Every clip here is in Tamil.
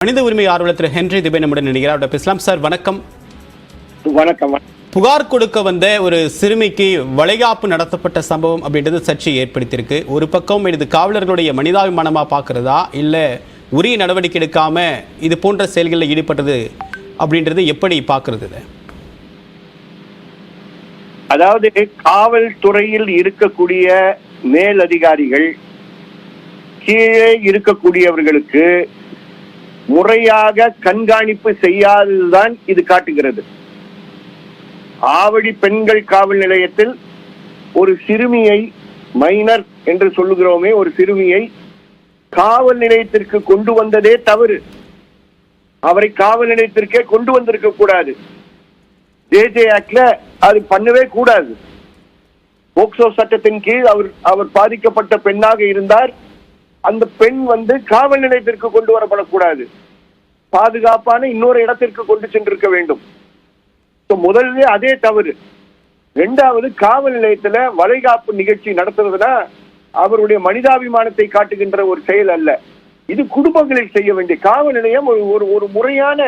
மனித உரிமை ஆர்வலர் திரு ஹென்றி திபே நம்முடன் நினைக்கிறார் அவர்கிட்ட பேசலாம் சார் வணக்கம். வணக்கம் புகார் கொடுக்க வந்த ஒரு சிறுமிக்கு வளைகாப்பு நடத்தப்பட்ட சம்பவம் அப்படின்றது சர்ச்சை ஏற்படுத்தியிருக்கு. ஒரு பக்கம் இது காவலர்களுடைய மனிதாபிமானமா பார்க்கறதா? இல்ல உரிய நடவடிக்கை எடுக்காம இது போன்ற செயல்களில் ஈடுபட்டது அப்படின்றது எப்படி பார்க்கறது அதாவது காவல்துறையில் இருக்கக்கூடிய மேல் அதிகாரிகள் கீழே இருக்கக்கூடியவர்களுக்கு முறையாக கண்காணிப்பு செய்யாததுதான் இது காட்டுகிறது. ஆவடி பெண்கள் காவல் நிலையத்தில் ஒரு சிறுமியை மைனர் என்று சொல்லுகிறோமே ஒரு சிறுமியை காவல் நிலையத்திற்கு கொண்டு வந்ததே தவறு. அவரை காவல் நிலையத்திற்கே கொண்டு வந்திருக்க கூடாது. ஜேஜே ஆக்ட்ல அது பண்ணவே கூடாது. போக்சோ சட்டத்தின் கீழ் அவர் அவர் பாதிக்கப்பட்ட பெண்ணாக இருந்தார். அந்த பெண் வந்து காவல் நிலையத்திற்கு கொண்டு வரப்படக்கூடாது. பாதுகாப்பான இன்னொரு இடத்திற்கு கொண்டு சென்றிருக்க வேண்டும். முதல்ல அதே தவறு. ரெண்டாவது காவல் நிலையத்துல வளைகாப்பு நிகழ்ச்சி நடத்துறதுனா அவருடைய மனிதாபிமானத்தை காட்டுகின்ற ஒரு செயல் அல்ல. இது குடும்பங்களில் செய்ய வேண்டிய காவல் நிலையம் ஒரு ஒரு ஒரு முறையான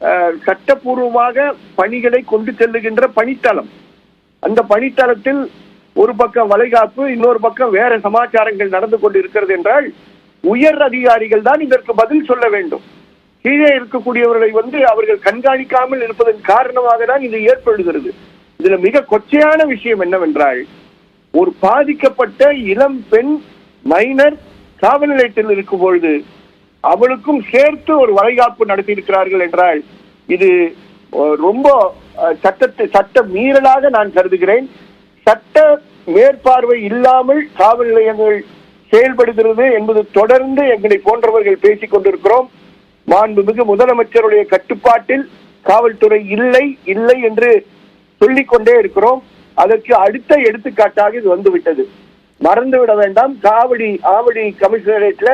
அஹ், சட்டப்பூர்வமாக பணிகளை கொண்டு செல்லுகின்ற பணித்தளம். அந்த பணித்தளத்தில் ஒரு பக்கம் வளைகாப்பு இன்னொரு பக்கம் வேற சமாச்சாரங்கள் நடந்து கொண்டு இருக்கிறது என்றால் உயர் அதிகாரிகள் தான் இதற்கு பதில் சொல்ல வேண்டும். கீழே இருக்கக்கூடியவர்களை வந்து அவர்கள் கண்காணிக்காமல் இருப்பதன் காரணமாக தான் இது ஏற்படுகிறது. இதுல மிக கொச்சையான விஷயம் என்னவென்றால் ஒரு பாதிக்கப்பட்ட இளம் பெண் மைனர் காவல் நிலையத்தில் இருக்கும் பொழுது அவளுக்கும் சேர்த்து ஒரு வளைகாப்பு நடத்தி இருக்கிறார்கள் என்றால் இது ரொம்ப சட்டத்தை சட்ட மீறலாக நான் கருதுகிறேன். சட்ட மேற்பார்வை இல்லாமல் காவல் நிலையங்கள் செயல்படுகிறது என்பது தொடர்ந்து எங்களை போன்றவர்கள் பேசிக் கொண்டிருக்கிறோம் மாண்புமிகு முதலமைச்சருடைய கட்டுப்பாட்டில் காவல்துறை இல்லை இல்லை என்று சொல்லிக் கொண்டே இருக்கிறோம். அதற்கு அடுத்த எடுத்துக்காட்டாக இது வந்துவிட்டது. மறந்துவிட வேண்டாம். காவடி ஆவடி கமிஷனரேட்ல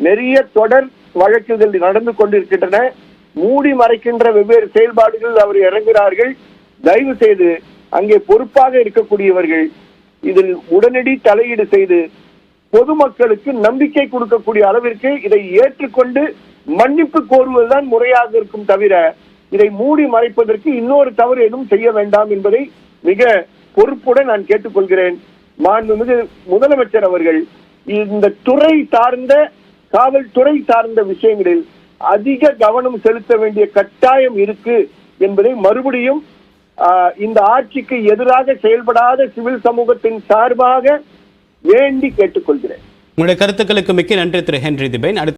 நிறைய தொடர் வழக்குகள் நடந்து கொண்டிருக்கின்றன. மூடி மறைக்கின்ற வெவ்வேறு செயல்பாடுகள் அவர் இறங்குகிறார்கள். தயவு செய்து அங்கே பொறுப்பாக இருக்கக்கூடியவர்கள் இதில் உடனடி தலையீடு செய்து பொதுமக்களுக்கு நம்பிக்கை கொடுக்கக்கூடிய அளவிற்கு இதை ஏற்றுக்கொண்டு மன்னிப்பு கோருவதுதான் முறையாக இருக்கும் தவிர இதை மூடி மறைப்பதற்கு இன்னொரு தவறு எதுவும் செய்ய வேண்டாம் என்பதை மிக பொறுப்புடன் நான் கேட்டுக்கொள்கிறேன். மாண்புமிகு முதலமைச்சர் அவர்கள் இந்த துறை சார்ந்த காவல்துறை சார்ந்த விஷயங்களில் அதிக கவனம் செலுத்த வேண்டிய கட்டாயம் இருக்கு என்பதை மறுபடியும் ஆஹ், இந்த ஆட்சிக்கு எதிராக செயல்படாத சிவில் சமூகத்தின் சார்பாக வேண்டி கேட்டுக்கொள்கிறேன். உங்களுடைய கருத்துக்களுக்கு மிக்க நன்றி திரு. ஹென்றி திபேன்.